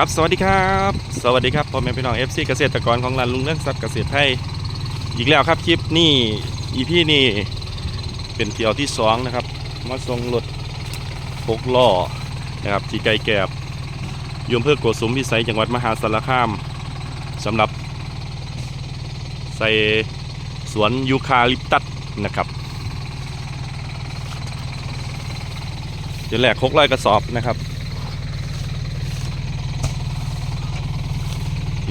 ครับสวัสดีครับ สวัสดีครับพ่อแม่พี่น้อง FC เกษตรกรของร้านลุงเรื่องทรัพย์เกษตรไทยอีกแล้วครับคลิปนี่อีพี่นี่เป็นเที่ยวที่สองนะครับมาส่งรถหกล้อนะครับที่ไกลแกบยมเพื่อโกสุมพิสัยจังหวัดมหาสารคามสำหรับใส่สวนยูคาลิปตัสนะครับเดี๋ยวแหลกหกร้อยกระสอบนะครับ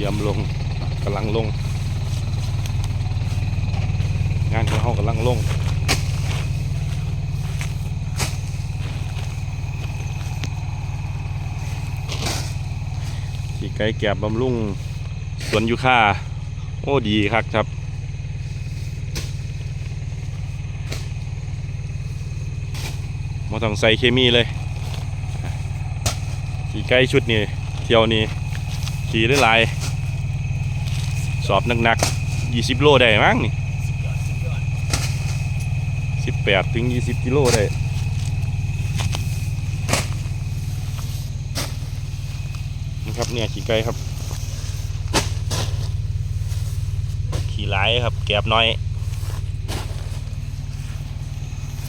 ตรียมลงกำลังลง งานของเขากำลังลงที่ไกลแก็บบำรุงสวนยูคาโอ้ดีครับครับมาต้องใส่เคมีเลย ขี่ไกลชุดนี่เที่ยวนี้ขี่ได้หลาย สอบหนักๆยี่สิบโลได้มั้งนี่สิบแปดถึงยี่สิบกิโลได้นะครับเนี่ยขี่ไกลครับ ขี่หลายครับ แกบน้อย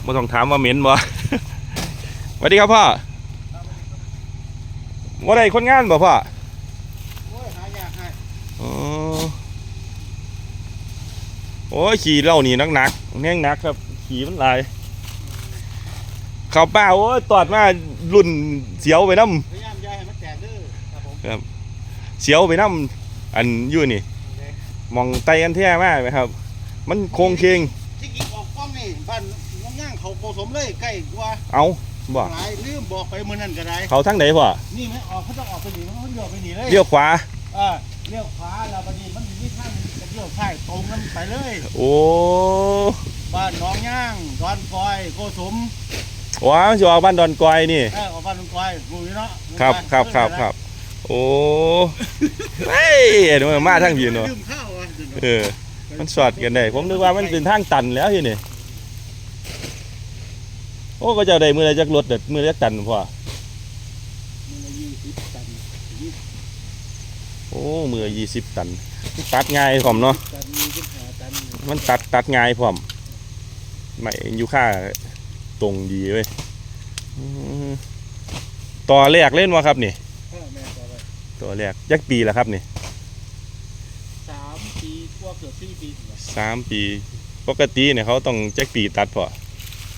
ไม่ต้องถามว่าเหม็นบ่สวัสดีครับพ่อว่าได้คนงานบ่พ่อ โอ้ยหายากให้ อ๋อ โอ้ยขี่เหล่านี่นักหนักๆแน่งหนักครับ ขี่มันหลายเขาป้าโอ้ยตอดมารุ่นเสียวไปน้พยายามย้ายให้มันแตกเด้อครับผมำเสียวไปน้ำอันอยู่นี่มองไตกันแท้มากไหมครับ มันโค้งเคงที่กินออกกล้องนี่บ้านน้องย่างเขาโกสมเลยใกล้กว่าเอาบ่หลายลืมบอกไปมื้อนั้นก็ได้ เขาทั้งไหนพ่อนี่ไหมออกเขาต้องออกไปหนีมันต้องเลี้ยวไปหนีเลยเลี้ยวขวา เออเลี้ยวขวาแล้วบัดนี้มันมีทางจะเลี้ย วซ้ายตรงนั้นไปเลย โอ้บ้านน้องย่างดอนกอยโกสมว้าวจะออกบ้านดอนกอยนี่เออออกบ้านน้องกอยรู้อยู่เนาะครับครับครับครับโอ้เฮ้ยเดี๋ยวมาทั้งพี่เนาะลืมข้าวอะเออมันสอดกันได้ผมนึกว่ามันเป็นทางตันแล้วที่นี่โอ้ก็จะได้มือละจักรถเด็ดมือละจักตันพ่อ มันละยี่สิบตันยี่สิบ โอ้มือยี่สิบตันมันตัดง่ายพร้อมเนาะตันยี่สิบห้าตันมันตัดตัดง่ายพร้อมไม่อยู่ค่าตรงดีเว้ยอืมต่อแรกเล่นวะครับนี่เออแม่ต่อไปต่อแรกยักปีแล้วครับนี่สามปีกว่าเกือบสี่ปีถึงแล้วสามปีปกติเนี่ยเขาต้องจักปีตัดพอ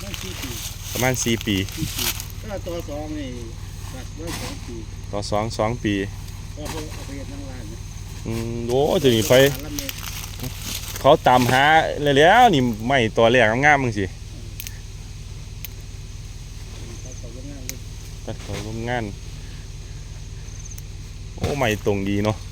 นั่นสี่ปีประมาณสี่ปีสี่ปีถ้าตัวสองนี่ตัดไว้สองปี ต่อสองสองปี ก็เพิ่งเอาไปเฮ็ดนั่งร้านนะอืมโอ้จะมีไฟร้านละเมตรเขาตามหาเลยแล้วนี่ไม่ตัวแรกงามๆมึงสิตัดเขาก็ง่ายเลยตัดเขาร่วมงาน โอ้ไม่ตรงดีเนาะเ